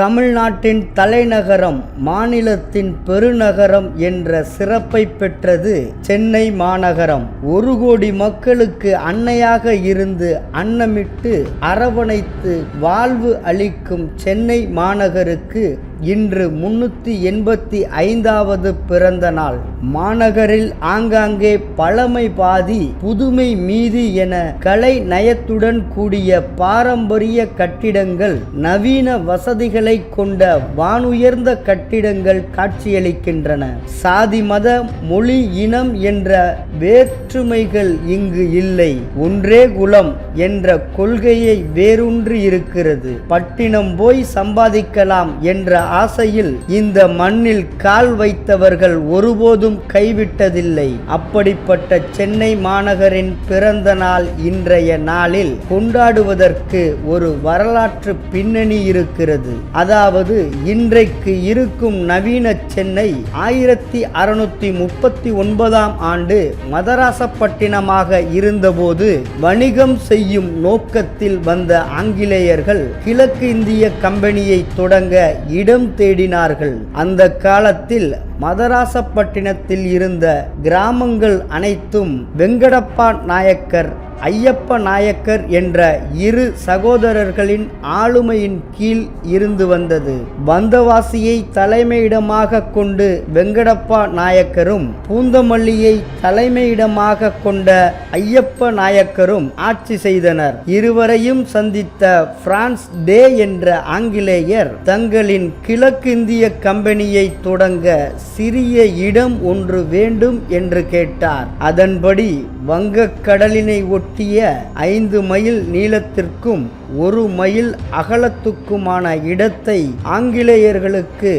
தமிழ்நாட்டின் தலைநகரம் மாநிலத்தின் பெருநகரம் என்ற சிறப்பை பெற்றது சென்னை மாநகரம். ஒரு கோடி மக்களுக்கு அன்னையாக இருந்து அன்னமிட்டு அரவணைத்து வாழ்வு அளிக்கும் சென்னை மாநகருக்கு இன்று முன்னூற்றி எண்பத்தி ஐந்தாவது பிறந்த நாள். மாநகரில் ஆங்காங்கே பழமை பாதி புதுமை மீதி என கலை நயத்துடன் கூடிய பாரம்பரிய கட்டிடங்கள் நவீன வசதிகளை கொண்ட வானுயர்ந்த கட்டிடங்கள் காட்சியளிக்கின்றன. சாதி மத மொழி இனம் என்ற வேற்றுமைகள் இங்கு இல்லை. ஒன்றே குலம் என்ற கொள்கையை வேரூன்றி இருக்கிறது. பட்டினம் போய் சம்பாதிக்கலாம் என்ற ஆசையில் இந்த மண்ணில் கால் வைத்தவர்கள் ஒருபோதும் கைவிட்டதில்லை. அப்படிப்பட்ட சென்னை மாநகரின் பிறந்த நாள் இன்றைய நாளில் கொண்டாடுவதற்கு ஒரு வரலாற்று பின்னணி இருக்கிறது. அதாவது இன்றைக்கு இருக்கும் நவீன சென்னை ஆயிரத்தி அறுநூத்தி முப்பத்தி ஒன்பதாம் ஆண்டு மதராசப்பட்டினமாக இருந்தபோது வணிகம் செய்யும் நோக்கத்தில் வந்த ஆங்கிலேயர்கள் கிழக்கு இந்திய கம்பெனியை தொடங்க இடம் தேடினார்கள். அந்த காலத்தில் மதராசப்பட்டினத்தில் இருந்த கிராமங்கள் அனைத்தும் வெங்கடப்பா நாயக்கர் ஐயப்ப நாயக்கர் என்ற இரு சகோதரர்களின் ஆளுமையின் கீழ் இருந்து வந்தது. வந்தவாசியை தலைமையிடமாக கொண்டு வெங்கடப்பா நாயக்கரும் பூந்தமல்லியை தலைமையிடமாக கொண்ட ஐயப்ப நாயக்கரும் ஆட்சி செய்தனர். இருவரையும் சந்தித்த பிரான்ஸ் டே என்ற ஆங்கிலேயர் தங்களின் கிழக்கிந்திய கம்பெனியை தொடங்க சிறிய இடம் ஒன்று வேண்டும் என்று கேட்டார். அதன்படி வங்கக்கடலினை ஒட்டிய ஐந்து மைல் நீளத்திற்கும் ஒரு மைல் அகலத்துக்குமான இடத்தை ஆங்கிலேயர்களுக்கு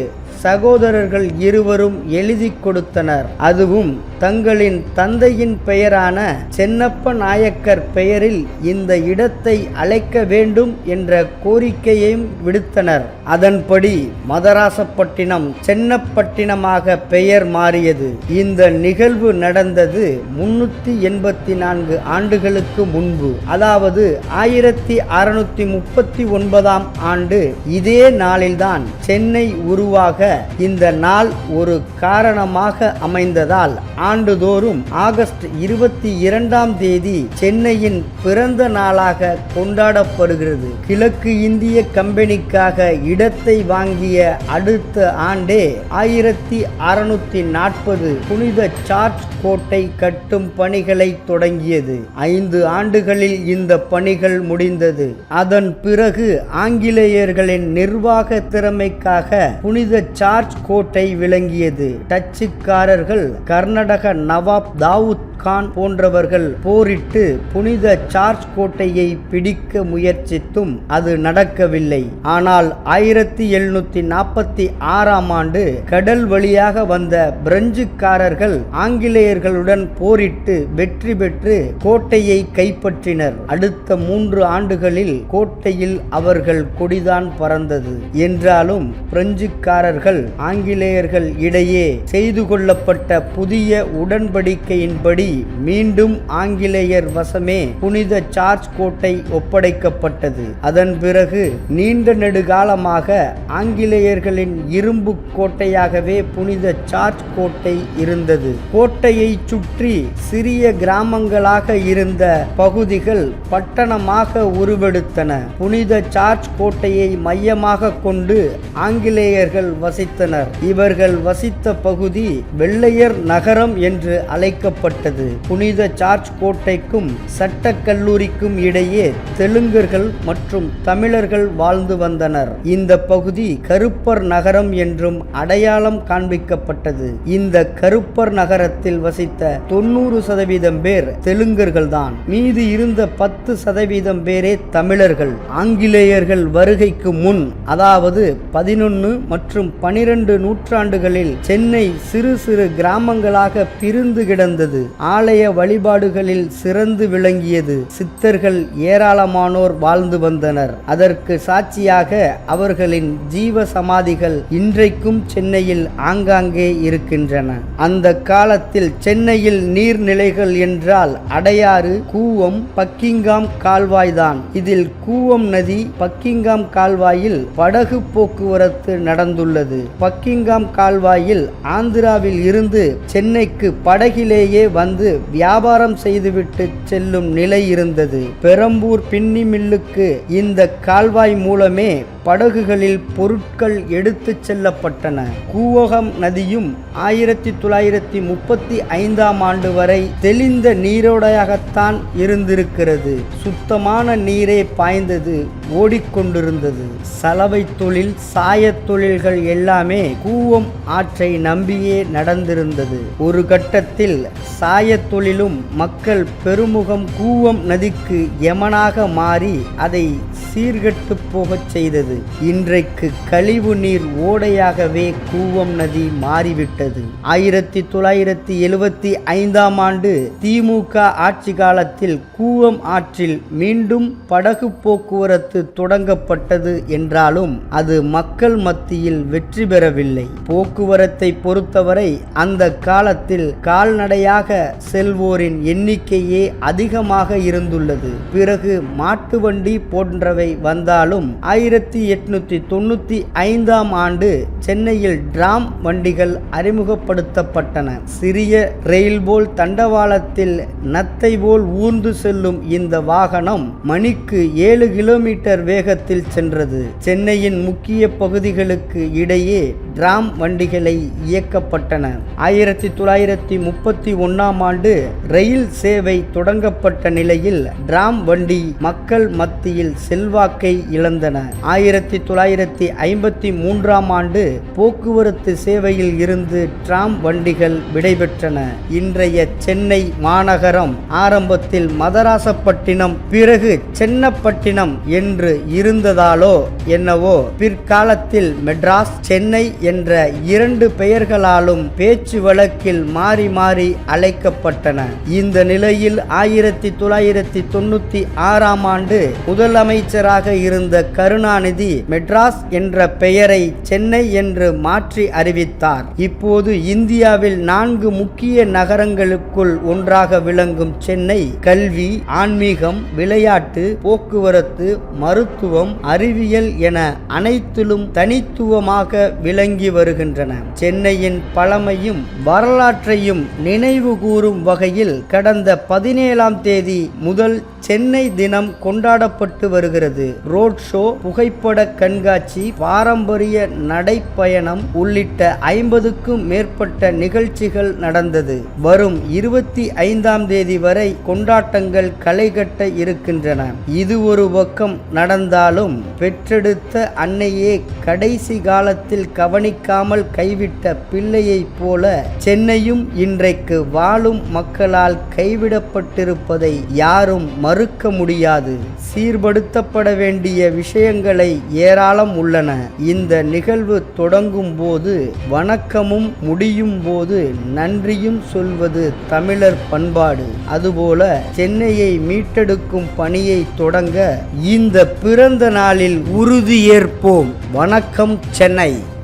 சகோதரர்கள் இருவரும் எழுதி கொடுத்தனர். அதுவும் தங்களின் தந்தையின் பெயரான சென்னப்ப நாயக்கர் பெயரில் இந்த இடத்தை அழைக்க வேண்டும் என்ற கோரிக்கையையும் விடுத்தனர். அதன்படி மதராசப்பட்டினம் சென்னப்பட்டினமாக பெயர் மாறியது. இந்த நிகழ்வு நடந்தது முன்னூத்தி எண்பத்தி நான்கு ஆண்டுகளுக்கு முன்பு. அதாவது ஆயிரத்தி அறுநூத்தி முப்பத்தி ஒன்பதாம் ஆண்டு இதே நாளில்தான் சென்னை உருவாக இந்த நாள் ஒரு காரணமாக அமைந்ததால் ஆண்டுதோறும் ஆகஸ்ட் இருபத்தி இரண்டாம் தேதி சென்னையின் பிறந்த நாளாக கொண்டாடப்படுகிறது. கிழக்கு இந்திய கம்பெனிக்காக இடத்தை வாங்கிய அடுத்த ஆண்டே ஆயிரத்தி அறுநூத்தி நாற்பது புனித சார்ஜ் கோட்டை கட்டும் பணிகளை தொடங்கியது. ஐந்து ஆண்டுகளில் இந்த பணிகள் முடிந்தது. அதன் பிறகு ஆங்கிலேயர்களின் நிர்வாக திறமைக்காக புனித சார்ஜ் கோட்டை விளங்கியது. டச்சுக்காரர்கள் கர்நாடக நவாப் தாவூத் கான் போன்றவர்கள் போரிட்டு புனித சார்ஜ் கோட்டையை பிடிக்க முயற்சித்தும் அது நடக்கவில்லை. ஆனால் ஆயிரத்தி எழுநூத்தி நாற்பத்தி ஆறாம் ஆண்டு கடல் வழியாக வந்த பிரெஞ்சுக்காரர்கள் ஆங்கிலேயர்களுடன் போரிட்டு வெற்றி பெற்று கோட்டையை கைப்பற்றினர். அடுத்த மூன்று ஆண்டுகளில் கோட்டையில் அவர்கள் கொடிதான் பறந்தது. என்றாலும் பிரெஞ்சுக்காரர்கள் ஆங்கிலேயர்கள் இடையே செய்து கொள்ளப்பட்ட புதிய உடன்படிக்கையின்படி மீண்டும் ஆங்கிலேயர் வசமே புனித சார்ஜ் கோட்டை ஒப்படைக்கப்பட்டது. அதன் பிறகு நீண்ட நெடுகாலமாக ஆங்கிலேயர்களின் இரும்பு கோட்டையாகவே புனித சார்ஜ் கோட்டை இருந்தது. கோட்டையை சுற்றி சிறிய கிராமங்களாக இருந்த பகுதிகள் பட்டணமாக உருவெடுத்தன. புனித சார்ஜ் கோட்டையை மையமாக கொண்டு ஆங்கிலேயர்கள் வசித்தனர். இவர்கள் வசித்த பகுதி வெள்ளையர் நகரம் என்று அழைக்கப்பட்டது. புனித சார்ஜ் கோட்டைக்கும் சட்டக்கல்லூரிக்கும் இடையே தெலுங்கர்கள் மற்றும் தமிழர்கள் வாழ்ந்து வந்தனர். இந்த பகுதி கருப்பர் நகரம் என்றும் அடையாளம் காண்பிக்கப்பட்டது. இந்த கருப்பர் நகரத்தில் வசித்த தொண்ணூறு சதவீதம் பேர் தெலுங்கர்கள் தான் மீது இருந்த பத்து சதவீதம் பேரே தமிழர்கள். ஆங்கிலேயர்கள் வருகைக்கு முன் அதாவது பதினொன்று மற்றும் பனிரெண்டு நூற்றாண்டுகளில் சென்னை சிறு சிறு கிராமங்களாக பிரிந்து கிடந்தது. ஆலய வழிபாடுகளில் சிறந்து விளங்கியது. சித்தர்கள் ஏராளமானோர் வாழ்ந்து வந்தனர். அதற்கு சாட்சியாக அவர்களின் ஜீவ சமாதிகள் இன்றைக்கும் சென்னையில் ஆங்காங்கே இருக்கின்றன. அந்த காலத்தில் சென்னையில் நீர்நிலைகள் என்றால் அடையாறு கூவம் பக்கிங்காம் கால்வாய்தான். இதில் கூவம் நதி பக்கிங்காம் கால்வாயில் படகு போக்குவரத்து நடந்துள்ளது. பக்கிங்காம் கால்வாயில் ஆந்திராவில் இருந்து சென்னைக்கு படகிலேயே வந்து வியாபாரம் செய்துவிட்டு செல்லும் நிலை இருந்தது. பெரம்பூர் பின்னி மில்லுக்கு இந்த கால்வாய் மூலமே படகுகளில் பொருட்கள் எடுத்துச் செல்லப்பட்டன. கூவகம் நதியும் ஆயிரத்தி தொள்ளாயிரத்தி முப்பத்தி ஐந்தாம் ஆண்டு வரை தெளிந்த நீரோடையாகத்தான் இருந்திருக்கிறது. சுத்தமான நீரே பாய்ந்தது ஓடிக்கொண்டிருந்தது. சலவை தொழில் சாயத் தொழில்கள் எல்லாமே கூவம் ஆற்றை நம்பியே நடந்திருந்தது. ஒரு கட்டத்தில் சாயத் தொழிலும் மக்கள் பெருமுகம் கூவம் நதிக்கு யமனாக மாறி அதை சீர்கட்டு போகச் செய்தது. இன்றைக்கு கழிவு நீர் ஓடையாகவே கூவம் நதி மாறிவிட்டது. ஆயிரத்தி தொள்ளாயிரத்தி எழுவத்தி ஐந்தாம் ஆண்டு திமுக ஆட்சி காலத்தில் கூவம் ஆற்றில் மீண்டும் படகு போக்குவரத்து தொடங்கப்பட்டது என்றாலும் அது மக்கள் மத்தியில் வெற்றி பெறவில்லை. போக்குவரத்தை பொறுத்தவரை அந்த காலத்தில் கால்நடையாக செல்வோரின் எண்ணிக்கையே அதிகமாக இருந்துள்ளது. பிறகு மாட்டு வண்டி போன்றவை வந்தாலும் ஆயிரத்தி எட்நூத்தி தொண்ணூத்தி ஐந்தாம் ஆண்டு சென்னையில் டிராம் வண்டிகள் அறிமுகப்படுத்தப்பட்டன. சிறிய ரயில் போல் தண்டவாளத்தில் நத்தை போல் ஊர்ந்து செல்லும் இந்த வாகனம் மணிக்கு ஏழு கிலோமீட்டர் வேகத்தில் சென்றது. சென்னையின் முக்கிய பகுதிகளுக்கு இடையே டிராம் வண்டிகளை இயக்கப்பட்டன. ஆயிரத்தி தொள்ளாயிரத்தி முப்பத்தி ஒன்னாம் ஆண்டு ரயில் சேவை தொடங்கப்பட்ட நிலையில் டிராம் வண்டி மக்கள் மத்தியில் செல்வாக்கை இழந்தன. ஆயிரத்தி தொள்ளாயிரத்தி ஐம்பத்தி மூன்றாம் ஆண்டு போக்குவரத்து சேவையில் இருந்து டிராம் வண்டிகள் விடைபெற்றன. இன்றைய சென்னை மாநகரம் ஆரம்பத்தில் மதராசப்பட்டினம் பிறகு சென்னப்பட்டினம் என்று இருந்ததாலோ என்னவோ பிற்காலத்தில் மெட்ராஸ் சென்னை என்ற இரண்டு பெயர்களாலும் பேச்சு வழக்கில் மாறி மாறி அழைக்கப்பட்டன. இந்த நிலையில் ஆயிரத்தி தொள்ளாயிரத்தி தொண்ணூத்தி ஆறாம் ஆண்டு முதலமைச்சராக இருந்த கருணாநிதி மெட்ராஸ் என்ற பெயரை சென்னை என்று மாற்றி அறிவித்தார். இப்போது இந்தியாவில் நான்கு முக்கிய நகரங்களுக்குள் ஒன்றாக விளங்கும் சென்னை கல்வி ஆன்மீகம் விளையாட்டு போக்குவரத்து மருத்துவம் அறிவியல் என அனைத்திலும் தனித்துவமாக விளங்கி வருகின்றன. சென்னையின் பழமையும் வரலாற்றையும் நினைவு கூறும் வகையில் கடந்த பதினேழாம் தேதி முதல் சென்னை தினம் கொண்டாடப்பட்டு வருகிறது. ரோட் ஷோ புகைப்பட கண்காட்சி பாரம்பரிய நடைப்பயணம் உள்ளிட்ட ஐம்பதுக்கும் மேற்பட்ட நிகழ்ச்சிகள் நடந்தது. வரும் இருபத்தி ஐந்தாம் தேதி வரை கொண்டாட்டங்கள் களைகட்ட இருக்கின்றன. இது ஒரு பக்கம் நடந்தாலும் பெற்றெடுத்த அன்னையே கடைசி காலத்தில் கவனிக்காமல் கைவிட்ட பிள்ளையைப் போல சென்னையும் இன்றைக்கு வாழும் மக்களால் கைவிடப்பட்டிருப்பதை யாரும் மறுக்க முடியாது. சீர்படுத்தப்பட வேண்டிய விஷயங்களை ஏராளம் உள்ளன. இந்த நிகழ்வு தொடங்கும் போது வணக்கமும் முடியும் போது நன்றியும் சொல்வது தமிழர் பண்பாடு. அதுபோல சென்னையை மீட்டெடுக்கும் பணியை தொடங்க இந்த பிறந்த நாளில் உறுதியேற்போம் வணக்கம் சென்னை.